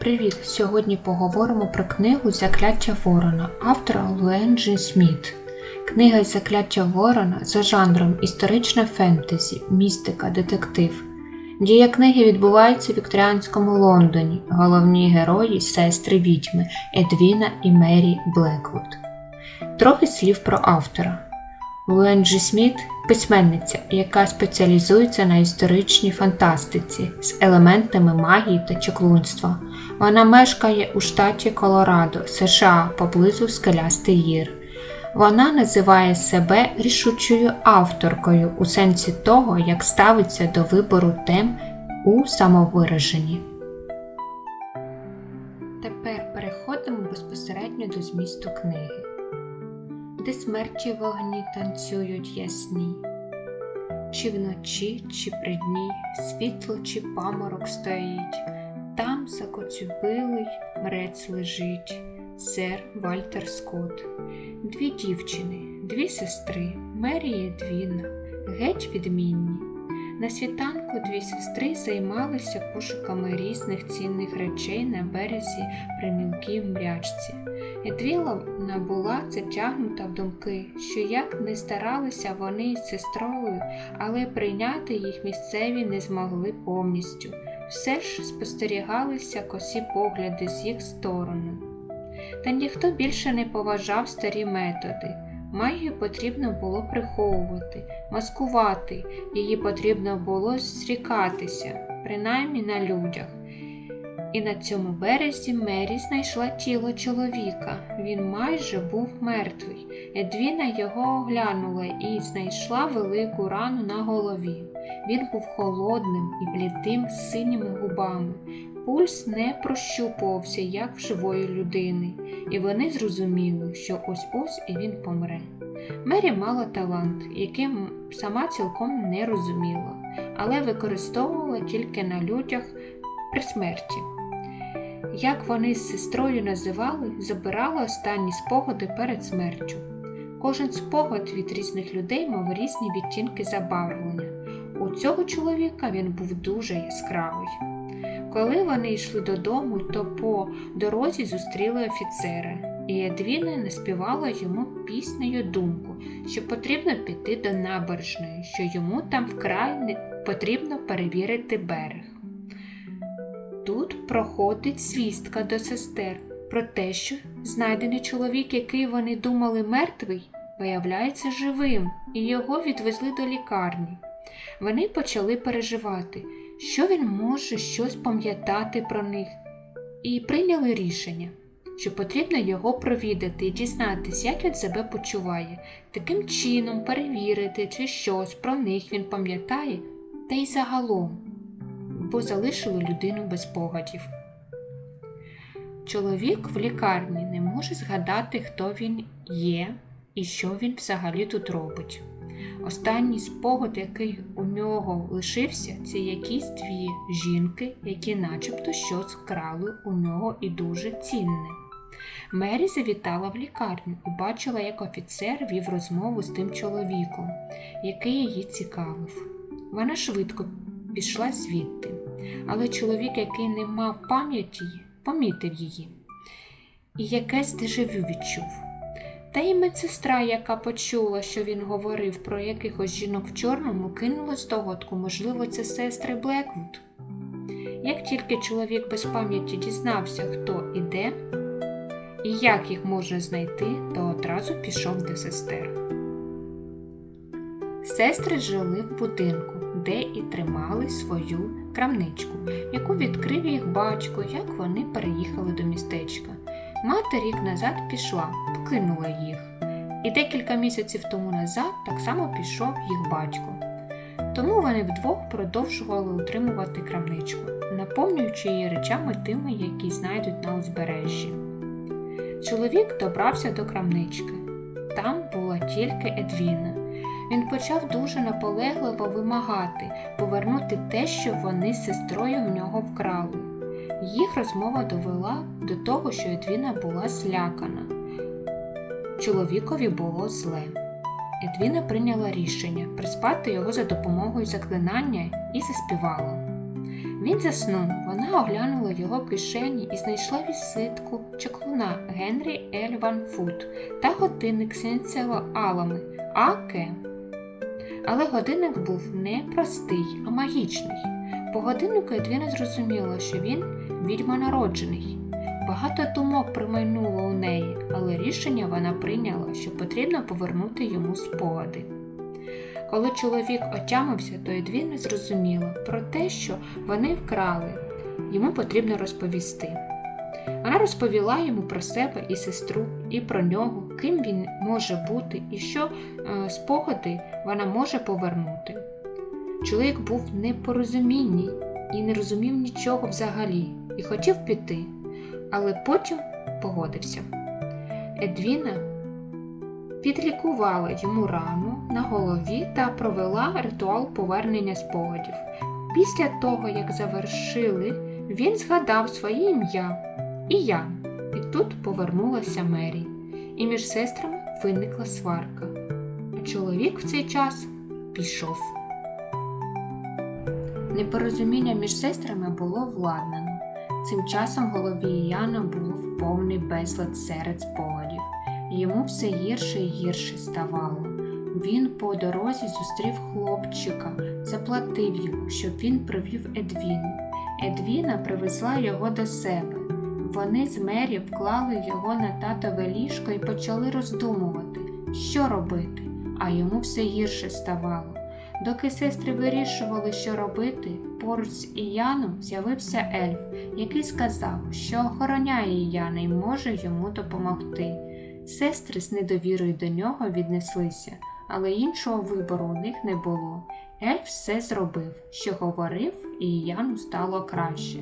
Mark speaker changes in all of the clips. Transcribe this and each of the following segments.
Speaker 1: Привіт! Сьогодні поговоримо про книгу Закляття Ворона автора Луенджі Сміт. Книга Закляття Ворона за жанром історичне фентезі, містика, детектив. Дія книги відбувається в вікторіанському Лондоні. Головні герої сестри відьми Едвіна і Мері Блеквуд. Трохи слів про автора. Луенджі Сміт письменниця, яка спеціалізується на історичній фантастиці з елементами магії та чаклунства. Вона мешкає у штаті Колорадо, США, поблизу Скелястий гір. Вона називає себе рішучою авторкою у сенсі того, як ставиться до вибору тем у самовираженні. Тепер переходимо безпосередньо до змісту книги де смерті вогні танцюють ясні, чи вночі, чи при дні, світло чи паморок стоїть, там закоцюбилий мрець лежить, сер Вальтер Скотт. Дві дівчини, дві сестри, Мері і Едвіна, геть відмінні. На світанку дві сестри займалися пошуками різних цінних речей на березі примілкій мрячці. Едвіла була затягнута в думки, що як не старалися вони із сестрою, але прийняти їх місцеві не змогли повністю. Все ж спостерігалися косі погляди з їх сторони. Та ніхто більше не поважав старі методи. Магію потрібно було приховувати, маскувати, її потрібно було зрікатися, принаймні на людях. І на цьому березі Мері знайшла тіло чоловіка. Він майже був мертвий. Едвіна його оглянула і знайшла велику рану на голові. Він був холодним і блідим синіми губами. Пульс не прощупувався, як в живої людини, і вони зрозуміли, що ось ось і він помре. Мері мала талант, яким сама цілком не розуміла, але використовувала тільки на людях при смерті. Як вони з сестрою називали, забирала останні спогади перед смертю. Кожен спогад від різних людей мав різні відтінки забарвлення. У цього чоловіка він був дуже яскравий. Коли вони йшли додому, то по дорозі зустріли офіцера, і Едвіна наспівала йому піснею думку, що потрібно піти до набережної, що йому там вкрай потрібно перевірити берег. Тут проходить свістка до сестер про те, що знайдений чоловік, який вони думали мертвий, виявляється живим, і його відвезли до лікарні. Вони почали переживати, що він може щось пам'ятати про них, і прийняли рішення, що потрібно його провідати і дізнатися, як він себе почуває, таким чином перевірити, чи щось про них він пам'ятає, та й загалом бо залишили людину без спогадів. Чоловік в лікарні не може згадати, хто він є і що він взагалі тут робить. Останній спогад, який у нього лишився, це якісь дві жінки, які начебто щось вкрали у нього і дуже цінне. Мері завітала в лікарню і бачила, як офіцер вів розмову з тим чоловіком, який її цікавив. Вона швидко пішла звідти, але чоловік, який не мав пам'яті, помітив її і якесь дежавю відчув. Та й медсестра, яка почула, що він говорив про якихось жінок в чорному, кинула здогадку, можливо, це сестри Блеквуд. Як тільки чоловік без пам'яті дізнався, хто і де, і як їх можна знайти, то одразу пішов до сестер. Сестри жили в будинку, де і тримали свою крамничку, яку відкрив їх батько, як вони переїхали до містечка. Мати рік назад пішла, покинула їх. І декілька місяців тому назад так само пішов їх батько. Тому вони вдвох продовжували утримувати крамничку, наповнюючи її речами тими, які знайдуть на узбережжі. Чоловік добрався до крамнички. Там була тільки Едвіна. Він почав дуже наполегливо вимагати повернути те, що вони з сестрою в нього вкрали. Їх розмова довела до того, що Едвіна була злякана. Чоловікові було зле. Едвіна прийняла рішення приспати його за допомогою заклинання і заспівала. Він заснув, вона оглянула його кишені і знайшла візитку чаклуна Генрі Ель Ван та годинник з ініціалами АК. Але годинник був не простий, а магічний. По годиннику Едвіна зрозуміла, що він відьма народжений. Багато думок примайнуло у неї, але рішення вона прийняла, що потрібно повернути йому спогади. Коли чоловік отямився, то Едвіна зрозуміла про те, що вони вкрали. Йому потрібно розповісти. Вона розповіла йому про себе і сестру, і про нього, ким він може бути, і що е, спогади вона може повернути. Чоловік був в непорозумінні і не розумів нічого взагалі, і хотів піти, але потім погодився. Едвіна підлікувала йому рану на голові та провела ритуал повернення спогадів. Після того, як завершили, він згадав своє ім'я і я. І тут повернулася Мері, і між сестрами виникла сварка. А чоловік в цей час пішов. Непорозуміння між сестрами було владнано. Цим часом голові Яна був повний безлад серед спогадів. Йому все гірше і гірше ставало. Він по дорозі зустрів хлопчика, заплатив йому, щоб він привів Едвіну. Едвіна привезла його до себе. Вони з Мері вклали його на татове ліжко і почали роздумувати, що робити, а йому все гірше ставало. Доки сестри вирішували, що робити, поруч з Іяном з'явився ельф, який сказав, що охороняє Іяна і може йому допомогти. Сестри з недовірою до нього віднеслися, але іншого вибору у них не було. Ельф все зробив, що говорив, і Іяну стало краще.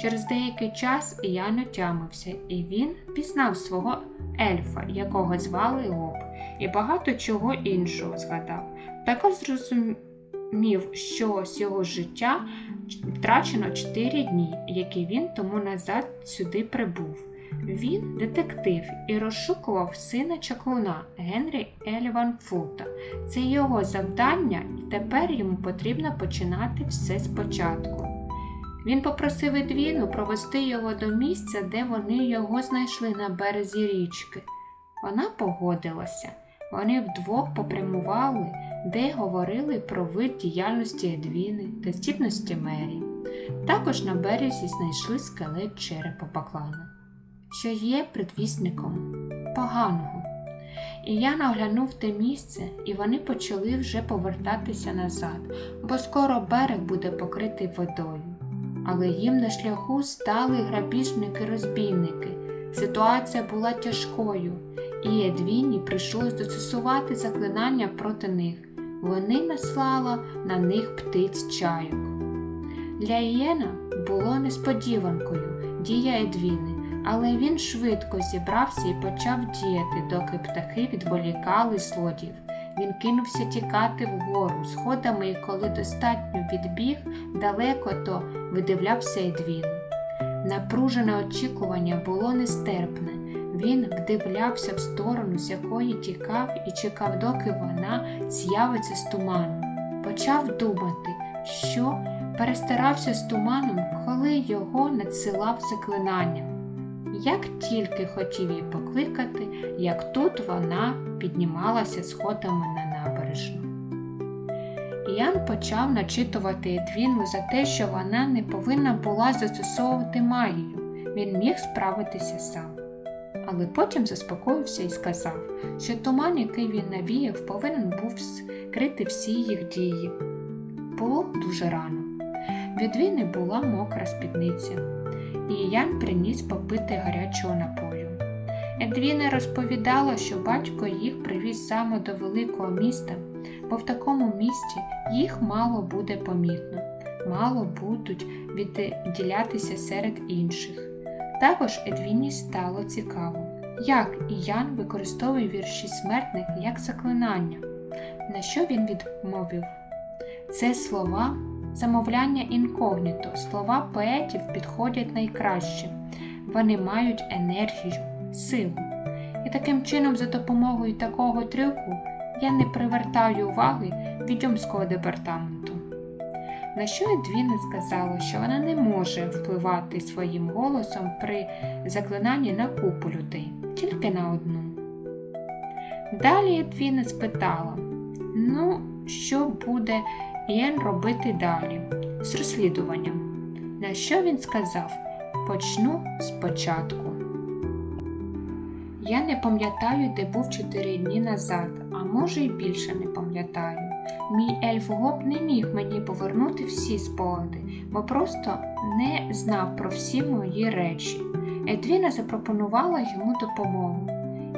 Speaker 1: Через деякий час Іян отямився, і він пізнав свого ельфа, якого звали Лоб, і багато чого іншого згадав. Також зрозумів, що з його життя втрачено 4 дні, які він тому назад сюди прибув. Він детектив і розшукував сина чаклуна Генрі Еліван Фута. Це його завдання, і тепер йому потрібно починати все спочатку. Він попросив Едвіну провести його до місця, де вони його знайшли на березі річки. Вона погодилася. Вони вдвох попрямували, де говорили про вид діяльності Едвіни та здібності Мері. Також на березі знайшли скелет черепа Баклана що є предвісником поганого. І я наглянув те місце, і вони почали вже повертатися назад, бо скоро берег буде покритий водою. Але їм на шляху стали грабіжники-розбійники. Ситуація була тяжкою, і Едвіні прийшлось застосувати заклинання проти них. Вони наслали на них птиць чайок. Для Ієна було несподіванкою дія Едвіни але він швидко зібрався і почав діяти, доки птахи відволікали злодіїв. Він кинувся тікати вгору сходами, і коли достатньо відбіг далеко, то видивлявся Едвін. Напружене очікування було нестерпне. Він вдивлявся в сторону, з якої тікав, і чекав, доки вона з'явиться з туману. Почав думати, що перестарався з туманом, коли його надсилав заклинанням. Як тільки хотів її покликати, як тут вона піднімалася сходами на набережну. Ян почав начитувати Едвіну за те, що вона не повинна була застосовувати магію, він міг справитися сам. Але потім заспокоївся і сказав, що туман, який він навіяв, повинен був скрити всі їх дії. Було дуже рано. Від Віни була мокра спідниця і Ян приніс попити гарячого напою. Едвіна розповідала, що батько їх привіз саме до великого міста, бо в такому місті їх мало буде помітно, мало будуть відділятися серед інших. Також Едвіні стало цікаво, як Іян використовує вірші смертних як заклинання, на що він відмовив. Це слова Замовляння інкогніто. Слова поетів підходять найкраще. Вони мають енергію, силу. І таким чином, за допомогою такого трюку, я не привертаю уваги відьомського департаменту. на що Едвіна сказала, що вона не може впливати своїм голосом при заклинанні на купу людей, тільки на одну. Далі Едвіна спитала: Ну, що буде Іен робити далі з розслідуванням? На що він сказав? Почну спочатку. Я не пам'ятаю, де був чотири дні назад, а може й більше не пам'ятаю. Мій ельф Гоп не міг мені повернути всі спогади, бо просто не знав про всі мої речі. Едвіна запропонувала йому допомогу,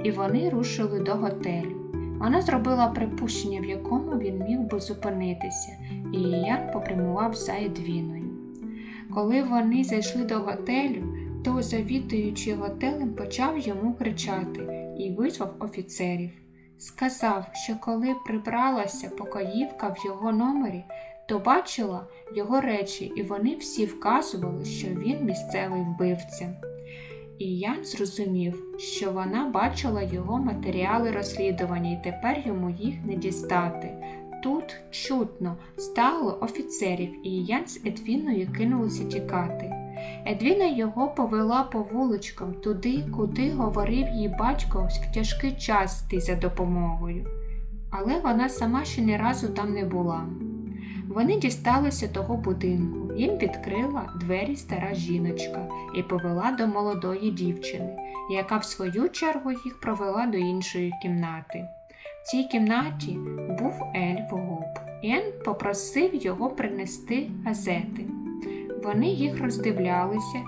Speaker 1: і вони рушили до готелю. Вона зробила припущення, в якому він міг би зупинитися, і Ян попрямував за Едвіною. Коли вони зайшли до готелю, то завідуючий готелем почав йому кричати і визвав офіцерів. Сказав, що коли прибралася покоївка в його номері, то бачила його речі, і вони всі вказували, що він місцевий вбивця. І Ян зрозумів, що вона бачила його матеріали розслідування і тепер йому їх не дістати. Тут чутно стало офіцерів, і Ян з Едвіною кинулися тікати. Едвіна його повела по вуличкам туди, куди говорив їй батько в тяжкий час йти за допомогою. Але вона сама ще ні разу там не була. Вони дісталися того будинку, їм відкрила двері стара жіночка і повела до молодої дівчини, яка в свою чергу їх провела до іншої кімнати. В цій кімнаті був ельф Гоп. Ен попросив його принести газети. Вони їх роздивлялися,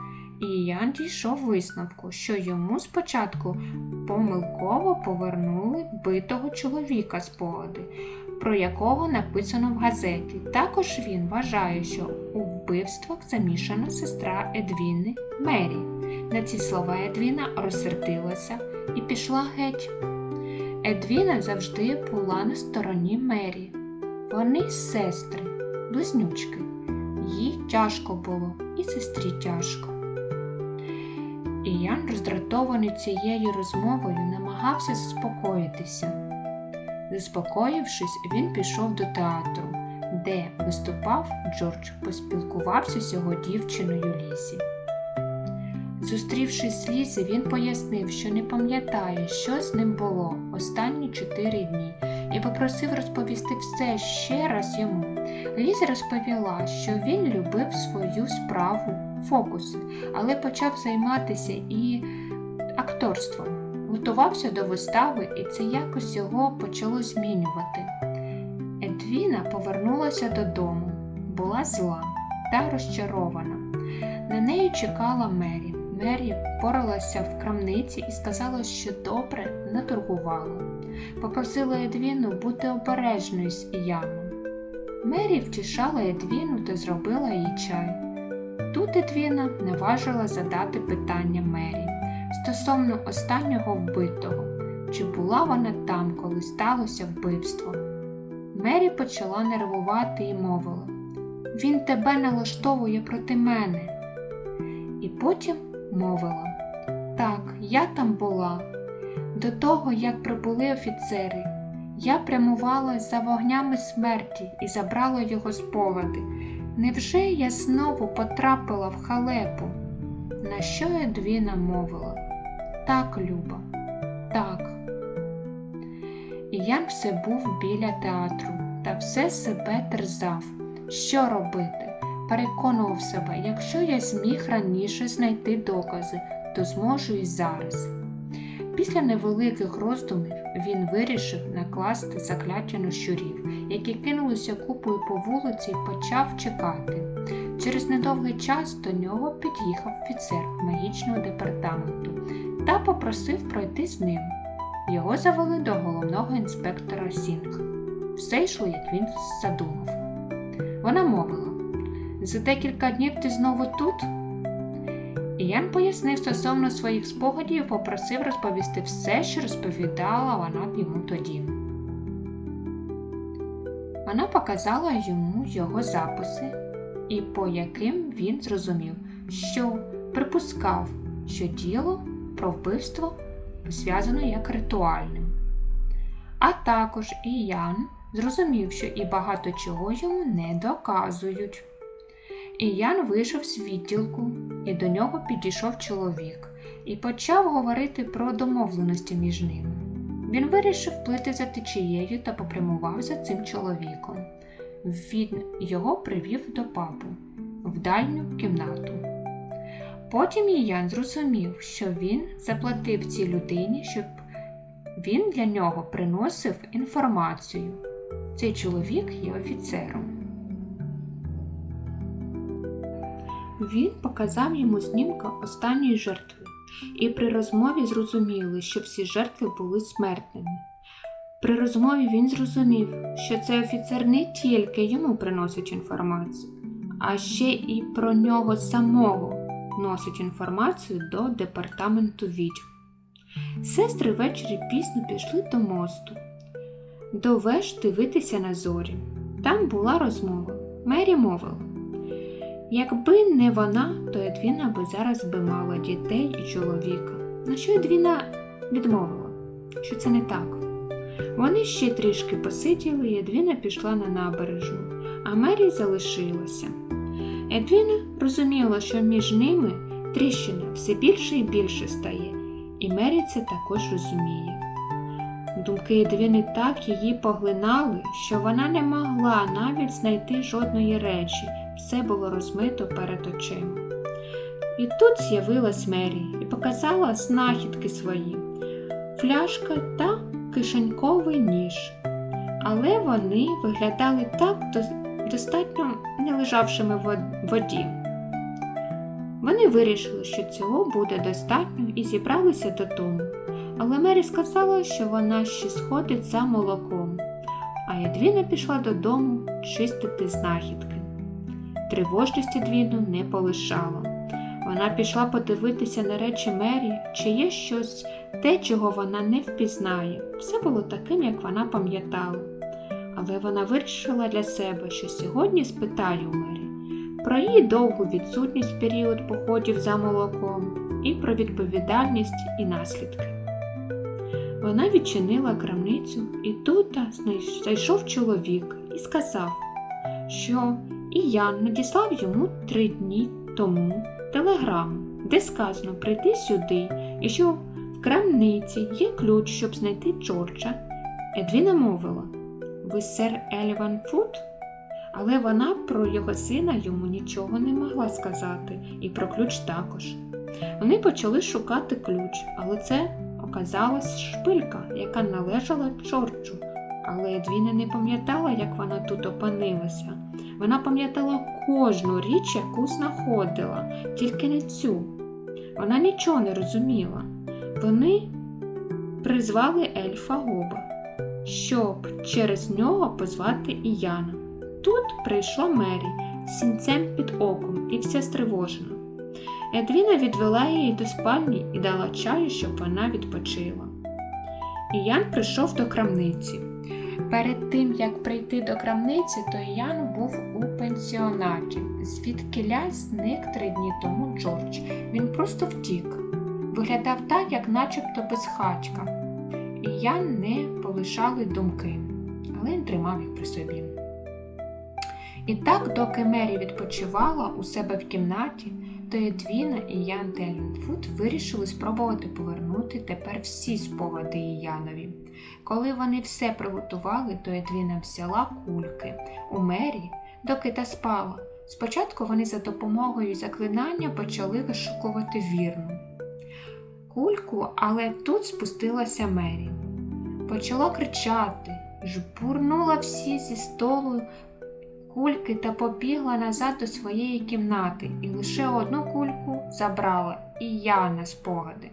Speaker 1: і Ян дійшов висновку, що йому спочатку помилково повернули вбитого чоловіка спогади, про якого написано в газеті. Також він вважає, що у вбивствах замішана сестра Едвіни Мері. На ці слова Едвіна розсердилася і пішла геть. Едвіна завжди була на стороні Мері. Вони сестри, близнючки. Їй тяжко було, і сестрі тяжко. І Ян, роздратований цією розмовою, намагався заспокоїтися. Заспокоївшись, він пішов до театру, де виступав Джордж, поспілкувався з його дівчиною Лізі. Зустрівшись з Лізі, він пояснив, що не пам'ятає, що з ним було останні чотири дні, і попросив розповісти все ще раз йому. Ліза розповіла, що він любив свою справу фокуси, але почав займатися і акторством. Готувався до вистави, і це якось його почало змінювати. Едвіна повернулася додому, була зла та розчарована. На неї чекала Мері. Мері поралася в крамниці і сказала, що добре наторгувала. Попросила Едвіну бути обережною з Іяном. Мері втішала Едвіну та зробила їй чай. Тут Едвіна наважила задати питання Мері стосовно останнього вбитого, чи була вона там, коли сталося вбивство. Мері почала нервувати і мовила Він тебе налаштовує проти мене. І потім мовила Так, я там була. До того, як прибули офіцери, я прямувала за вогнями смерті і забрала його спогади. Невже я знову потрапила в халепу? На що Едвіна мовила? Так, Люба, так. І Ян все був біля театру та все себе терзав. Що робити? Переконував себе, якщо я зміг раніше знайти докази, то зможу і зараз. Після невеликих роздумів він вирішив накласти закляття на щурів, які кинулися купою по вулиці і почав чекати. Через недовгий час до нього під'їхав офіцер магічного департаменту та попросив пройти з ним. Його завели до головного інспектора Сінг. Все йшло, як він задумав. Вона мовила за декілька днів ти знову тут? І Ян пояснив стосовно своїх спогадів попросив розповісти все, що розповідала вона йому тоді. Вона показала йому його записи, і по яким він зрозумів, що припускав, що діло про вбивство зв'язано як ритуальним. А також і Ян зрозумів, що і багато чого йому не доказують. І Ян вийшов з відділку, і до нього підійшов чоловік і почав говорити про домовленості між ними. Він вирішив плити за течією та попрямував за цим чоловіком. Він його привів до папу в дальню кімнату. Потім Ян зрозумів, що він заплатив цій людині, щоб він для нього приносив інформацію. Цей чоловік є офіцером. Він показав йому знімка останньої жертви, і при розмові зрозуміли, що всі жертви були смертними. При розмові він зрозумів, що цей офіцер не тільки йому приносить інформацію, а ще і про нього самого носить інформацію до департаменту відьм. Сестри ввечері пізно пішли до мосту, до веж дивитися на зорі. Там була розмова. Мері мовила. Якби не вона, то Едвіна би зараз би мала дітей і чоловіка. На що Едвіна відмовила, що це не так. Вони ще трішки посиділи, і Едвіна пішла на набережну, а Мері залишилася. Едвіна розуміла, що між ними тріщина все більше і більше стає, і Мері це також розуміє. Думки Едвіни так її поглинали, що вона не могла навіть знайти жодної речі, все було розмито перед очима. І тут з'явилась Мері і показала знахідки свої фляжка та кишеньковий ніж. Але вони виглядали так достатньо не лежавшими в воді. Вони вирішили, що цього буде достатньо і зібралися додому. Але Мері сказала, що вона ще сходить за молоком, а Едвіна пішла додому чистити знахідки. Тривожність Едвіну не полишала. Вона пішла подивитися на речі Мері, чи є щось те, чого вона не впізнає. Все було таким, як вона пам'ятала. Але вона вирішила для себе, що сьогодні спитає у Мері про її довгу відсутність в період походів за молоком і про відповідальність і наслідки. Вона відчинила крамницю, і тут зайшов чоловік і сказав, що і Ян надіслав йому три дні тому телеграму, де сказано прийти сюди і що в крамниці є ключ, щоб знайти Джорджа. Едвіна мовила Сер Еліван Фут? Але вона про його сина йому нічого не могла сказати, і про ключ також. Вони почали шукати ключ, але це оказалась шпилька, яка належала Джорджу. Але Едвіна не пам'ятала, як вона тут опинилася. Вона пам'ятала кожну річ, яку знаходила, тільки не цю. Вона нічого не розуміла. Вони призвали ельфа Гоба, щоб через нього позвати Іяна. Тут прийшла Мері з сінцем під оком і вся стривожена. Едвіна відвела її до спальні і дала чаю, щоб вона відпочила. Іян прийшов до крамниці. Перед тим, як прийти до крамниці, то Ян був у пенсіонаті, звідкиля зник три дні тому Джордж. Він просто втік. Виглядав так, як начебто безхатька. І Ян не полишали думки, але він тримав їх при собі. І так, доки Мері відпочивала у себе в кімнаті, то Едвіна і Ян Телінфуд вирішили спробувати повернути тепер всі спогади Янові. Коли вони все приготували, то Едвіна взяла кульки у Мері, доки та спала. Спочатку вони за допомогою заклинання почали вишукувати вірну кульку, але тут спустилася Мері. Почала кричати, жбурнула всі зі столу кульки та побігла назад до своєї кімнати і лише одну кульку забрала і я на спогади.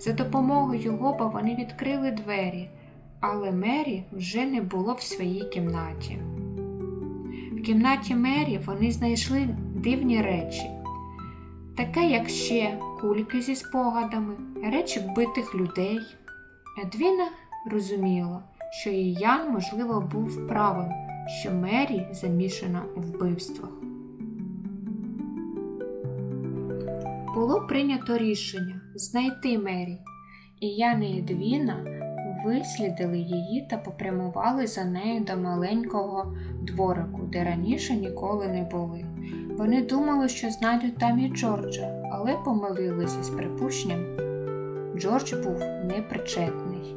Speaker 1: За допомогою гоба вони відкрили двері, але Мері вже не було в своїй кімнаті. В кімнаті Мері вони знайшли дивні речі, таке, як ще кульки зі спогадами, речі вбитих людей. Едвіна розуміла, що і Ян, можливо, був правим що Мері замішана у вбивствах. Було прийнято рішення знайти Мері, і Яна і Едвіна вислідили її та попрямували за нею до маленького дворику, де раніше ніколи не були. Вони думали, що знайдуть там і Джорджа, але помилилися з припущенням. Джордж був непричетний.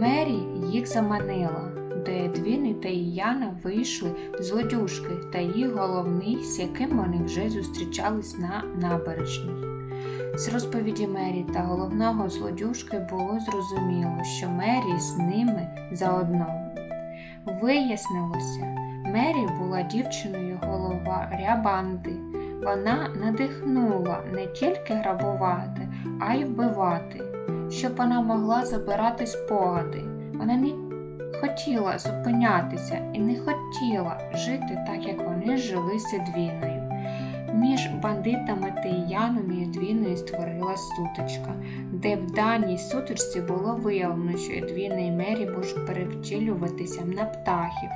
Speaker 1: Мері їх заманила. До Едвіни та Іяна вийшли злодюжки та їх головний, з яким вони вже зустрічались на набережній. З розповіді Мері та головного злодюжки було зрозуміло, що Мері з ними заодно. Вияснилося, Мері була дівчиною головаря банди. Вона надихнула не тільки грабувати, а й вбивати, щоб вона могла забирати спогади. Вона не хотіла зупинятися і не хотіла жити так, як вони жили з Едвіною. Між бандитами та Яном і Едвіною створила сутичка, де в даній сутичці було виявлено, що Едвіна і Мері можуть перевтілюватися на птахів.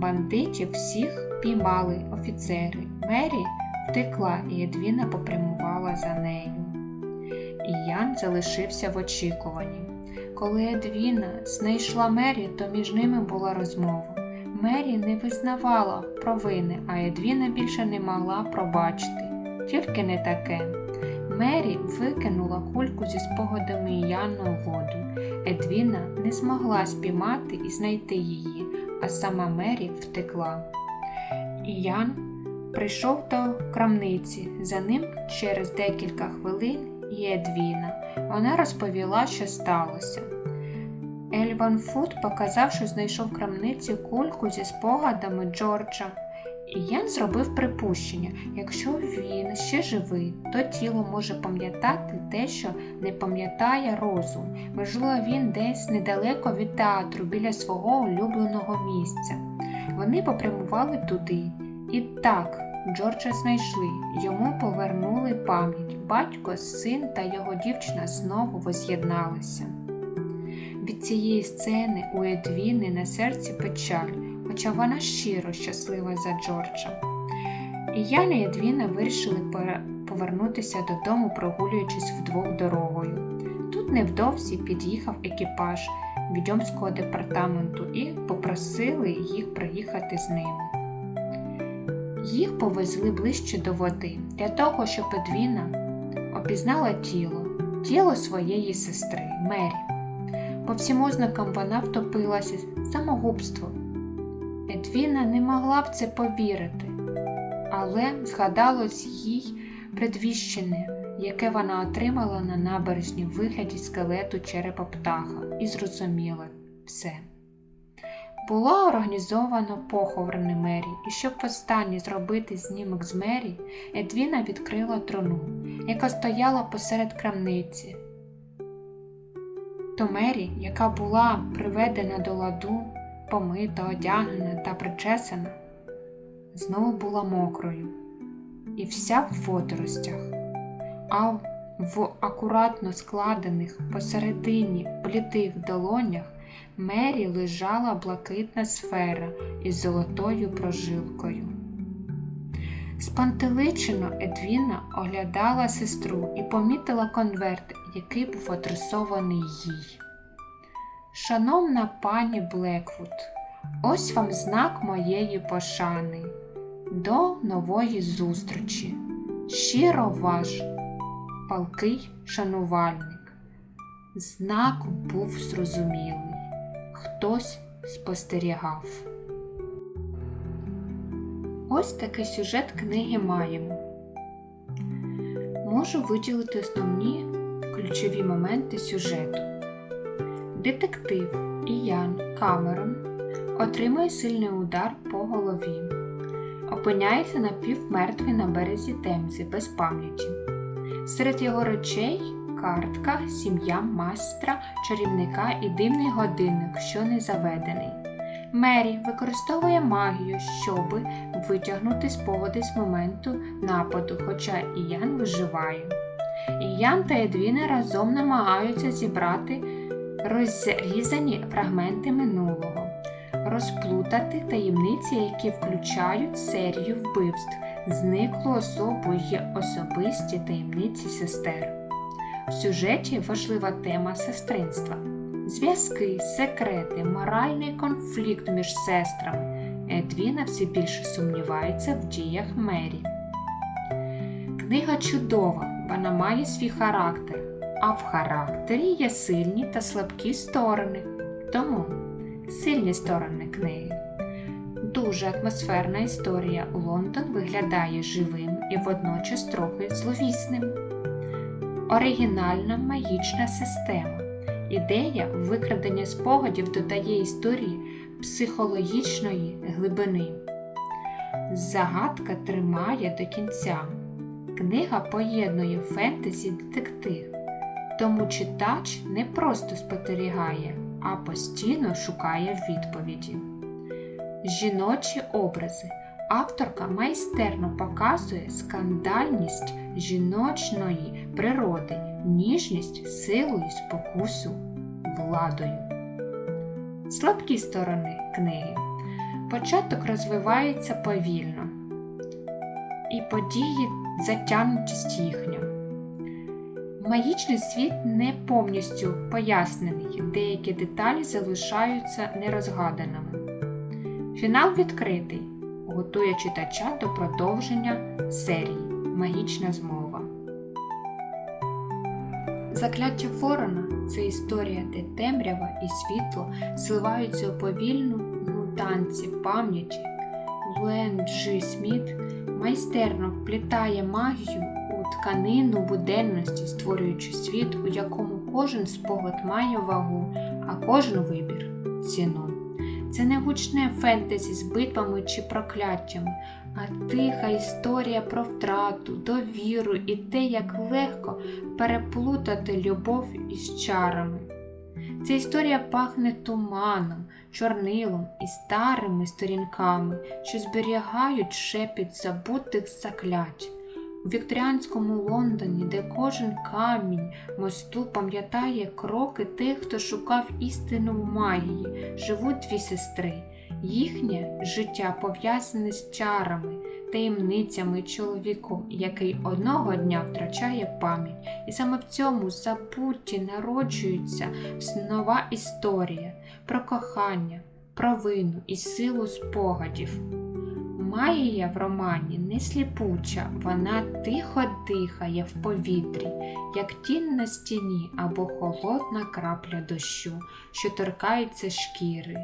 Speaker 1: Бандитів всіх піймали офіцери. Мері втекла, і Едвіна попрямувала за нею. І Ян залишився в очікуванні. Коли Едвіна знайшла Мері, то між ними була розмова. Мері не визнавала провини, а Едвіна більше не могла пробачити. Тільки не таке. Мері викинула кульку зі спогадами Яну у воду. Едвіна не змогла спіймати і знайти її, а сама Мері втекла. І Ян прийшов до крамниці. За ним через декілька хвилин і Едвіна. Вона розповіла, що сталося. Ельван Фуд показав, що знайшов в крамниці кульку зі спогадами Джорджа. І Ян зробив припущення, якщо він ще живий, то тіло може пам'ятати те, що не пам'ятає розум. Можливо, він десь недалеко від театру біля свого улюбленого місця. Вони попрямували туди. І так, Джорджа знайшли, йому повернули пам'ять. Батько, син та його дівчина знову воз'єдналися. Від цієї сцени у Едвіни на серці печаль, хоча вона щиро щаслива за Джорджа. І Яна і Едвіна вирішили повернутися додому, прогулюючись вдвох дорогою. Тут невдовзі під'їхав екіпаж відьомського департаменту і попросили їх приїхати з ними. Їх повезли ближче до води для того, щоб Едвіна опізнала тіло, тіло своєї сестри Мері. По всім ознакам вона втопилася самогубство. Едвіна не могла в це повірити, але згадалось їй предвіщене, яке вона отримала на набережні в вигляді скелету черепа птаха, і зрозуміла все. Було організовано похорони Мері, і щоб востаннє зробити знімок з Мері, Едвіна відкрила труну, яка стояла посеред крамниці. То Мері, яка була приведена до ладу, помита, одягнена та причесана, знову була мокрою і вся в водоростях, а в акуратно складених посередині плітих долонях Мері лежала блакитна сфера із золотою прожилкою. Спантеличено Едвіна оглядала сестру і помітила конверт, який був адресований їй. Шановна пані Блеквуд, ось вам знак моєї пошани. До нової зустрічі. Щиро ваш, палкий шанувальник. Знак був зрозумілий. Хтось спостерігав. Ось такий сюжет книги маємо. Можу виділити основні ключові моменти сюжету. Детектив Іян Камерон отримує сильний удар по голові, опиняється напівмертвий на березі Темзи без пам'яті. Серед його речей картка, сім'я майстра, чарівника і дивний годинник, що не заведений. Мері використовує магію, щоб витягнути спогади з моменту нападу, хоча Іян виживає. Іян та Едвіна разом намагаються зібрати розрізані фрагменти минулого, розплутати таємниці, які включають серію вбивств, зниклу особу й особисті таємниці сестер. В сюжеті важлива тема сестринства. зв'язки, секрети, моральний конфлікт між сестрами. Едвіна все більше сумнівається в діях Мері. Книга чудова, вона має свій характер, а в характері є сильні та слабкі сторони. Тому сильні сторони книги. Дуже атмосферна історія. Лондон виглядає живим і водночас трохи зловісним. Оригінальна магічна система. Ідея викрадення спогадів додає історії психологічної глибини. Загадка тримає до кінця. Книга поєднує фентезі детектив, тому читач не просто спостерігає, а постійно шукає відповіді. Жіночі образи. Авторка майстерно показує скандальність жіночної природи, ніжність, силу і спокусу владою. Слабкі сторони книги. Початок розвивається повільно, і події затягнутість їхня. Магічний світ не повністю пояснений, деякі деталі залишаються нерозгаданими. Фінал відкритий, готує читача до продовження серії Магічна змова. Закляття Ворона це історія, де темрява і світло зливаються у повільну ну, танці пам'яті. Луен Джи Сміт майстерно вплітає магію тканину буденності, створюючи світ, у якому кожен спогад має вагу, а кожен вибір ціну. Це не гучне фентезі з битвами чи прокляттями, а тиха історія про втрату, довіру і те, як легко переплутати любов із чарами. Ця історія пахне туманом, чорнилом і старими сторінками, що зберігають шепіт забутих заклять. У вікторіанському Лондоні, де кожен камінь мосту пам'ятає кроки тих, хто шукав істину в магії, живуть дві сестри. Їхнє життя пов'язане з чарами, таємницями чоловіком, який одного дня втрачає пам'ять. І саме в цьому забутті народжується нова історія про кохання, про вину і силу спогадів. Магія в романі не сліпуча, вона тихо дихає в повітрі, як тінь на стіні або холодна крапля дощу, що торкається шкіри.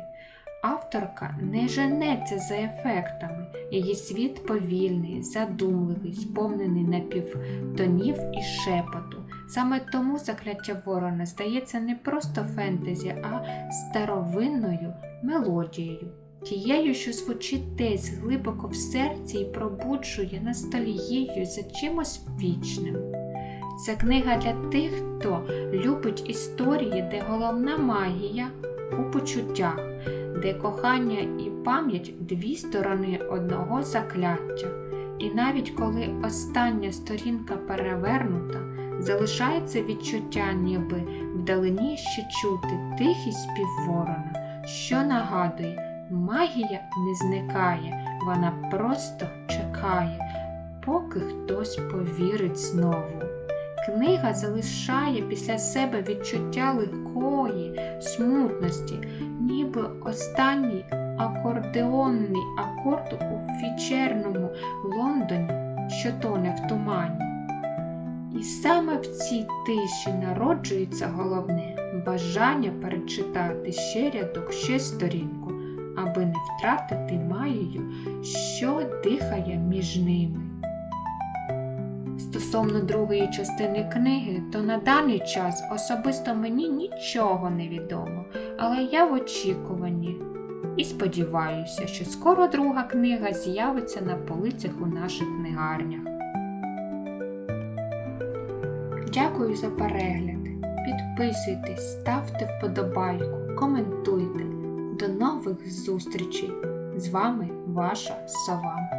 Speaker 1: Авторка не женеться за ефектами, її світ повільний, задумливий, сповнений напівтонів і шепоту. Саме тому закляття ворона здається не просто фентезі, а старовинною мелодією тією, що звучить десь глибоко в серці і пробуджує ностальгію за чимось вічним. Це книга для тих, хто любить історії, де головна магія у почуттях, де кохання і пам'ять дві сторони одного закляття. І навіть коли остання сторінка перевернута, залишається відчуття, ніби вдалині ще чути тихий спів ворона, що нагадує, Магія не зникає, вона просто чекає, поки хтось повірить знову. Книга залишає після себе відчуття легкої, смутності, ніби останній акордеонний акорд у фічерному Лондоні, що тоне в тумані. І саме в цій тиші народжується головне бажання перечитати ще рядок, ще сторінку аби не втратити магію, що дихає між ними. Стосовно другої частини книги, то на даний час особисто мені нічого не відомо, але я в очікуванні і сподіваюся, що скоро друга книга з'явиться на полицях у наших книгарнях. Дякую за перегляд. Підписуйтесь, ставте вподобайку, коментуйте. До нових зустрічей! З вами ваша сова.